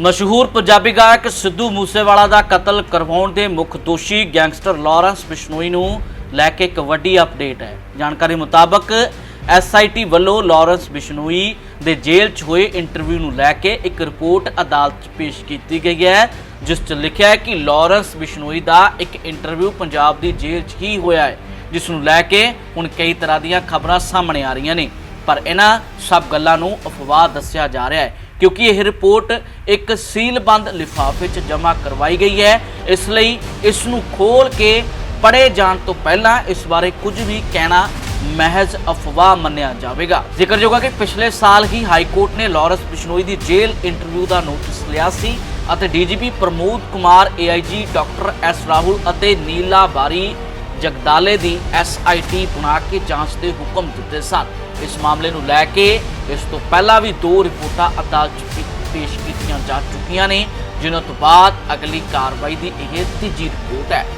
ਮਸ਼ਹੂਰ ਪੰਜਾਬੀ ਗਾਇਕ ਸਿੱਧੂ ਮੂਸੇਵਾਲਾ ਦਾ ਕਤਲ ਕਰਵਾਉਣ ਦੇ ਮੁੱਖ ਦੋਸ਼ੀ ਗੈਂਗਸਟਰ ਲਾਰੈਂਸ ਬਿਸ਼ਨੋਈ ਨੂੰ ਲੈ ਕੇ ਇੱਕ ਵੱਡੀ ਅਪਡੇਟ ਹੈ। ਜਾਣਕਾਰੀ ਮੁਤਾਬਕ ਐਸਆਈਟੀ ਵੱਲੋਂ ਲਾਰੈਂਸ ਬਿਸ਼ਨੋਈ ਦੇ ਜੇਲ੍ਹ 'ਚ ਹੋਏ ਇੰਟਰਵਿਊ ਨੂੰ ਲੈ ਕੇ ਇੱਕ ਰਿਪੋਰਟ ਅਦਾਲਤ 'ਚ ਪੇਸ਼ ਕੀਤੀ ਗਈ ਹੈ, ਜਿਸ 'ਚ ਲਿਖਿਆ ਹੈ ਕਿ ਲਾਰੈਂਸ ਬਿਸ਼ਨੋਈ ਦਾ ਇੱਕ ਇੰਟਰਵਿਊ ਪੰਜਾਬ ਦੀ ਜੇਲ੍ਹ 'ਚ ਹੀ ਹੋਇਆ ਹੈ, ਜਿਸ ਨੂੰ ਲੈ ਕੇ ਹੁਣ ਕਈ ਤਰ੍ਹਾਂ ਦੀਆਂ ਖਬਰਾਂ ਸਾਹਮਣੇ ਆ ਰਹੀਆਂ ਨੇ। ਪਰ ਇਹਨਾਂ ਸਭ ਗੱਲਾਂ ਨੂੰ ਅਫਵਾਹ ਦੱਸਿਆ ਜਾ ਰਿਹਾ ਹੈ। ਕਿਉਂਕਿ ਇਹ ਰਿਪੋਰਟ ਇੱਕ ਸੀਲਬੰਦ ਲਿਫਾਫੇ 'ਚ ਜਮ੍ਹਾਂ ਕਰਵਾਈ ਗਈ ਹੈ। ਇਸ ਲਈ ਇਸ ਨੂੰ ਖੋਲ ਕੇ ਪੜੇ ਜਾਣ ਤੋਂ ਪਹਿਲਾਂ ਇਸ ਬਾਰੇ ਕੁਝ ਵੀ ਕਹਿਣਾ ਮਹਿਜ਼ ਅਫਵਾਹ ਮੰਨਿਆ ਜਾਵੇਗਾ। ਜ਼ਿਕਰਯੋਗ ਹੈ ਕਿ ਪਿਛਲੇ ਸਾਲ ਹੀ ਹਾਈ ਕੋਰਟ ਨੇ ਲਾਰੈਂਸ ਬਿਸ਼ਨੋਈ ਦੀ ਜੇਲ੍ਹ ਇੰਟਰਵਿਊ ਦਾ ਨੋਟਿਸ ਲਿਆ ਸੀ ਅਤੇ DGP Pramod Kumar, AIG doctor S Rahul ਅਤੇ ਨੀਲਾ ਬਾਰੀ ਜਗਦਾਲੇ ਦੀ ਐਸਆਈਟੀ ਬਣਾ ਕੇ ਜਾਂਚ ਦੇ ਹੁਕਮ ਦਿੱਤੇ ਸਨ। ਇਸ ਮਾਮਲੇ ਨੂੰ ਲੈ ਕੇ ਇਸ ਤੋਂ ਪਹਿਲਾਂ ਵੀ ਦੋ ਰਿਪੋਰਟਾਂ ਅਦਾਲਤ 'ਚ ਪੇ- ਪੇਸ਼ ਕੀਤੀਆਂ ਜਾ ਚੁੱਕੀਆਂ ਨੇ, ਜਿਨ੍ਹਾਂ ਤੋਂ ਬਾਅਦ ਅਗਲੀ ਕਾਰਵਾਈ ਦੀ ਇਹ ਤੀਜੀ ਰਿਪੋਰਟ ਹੈ।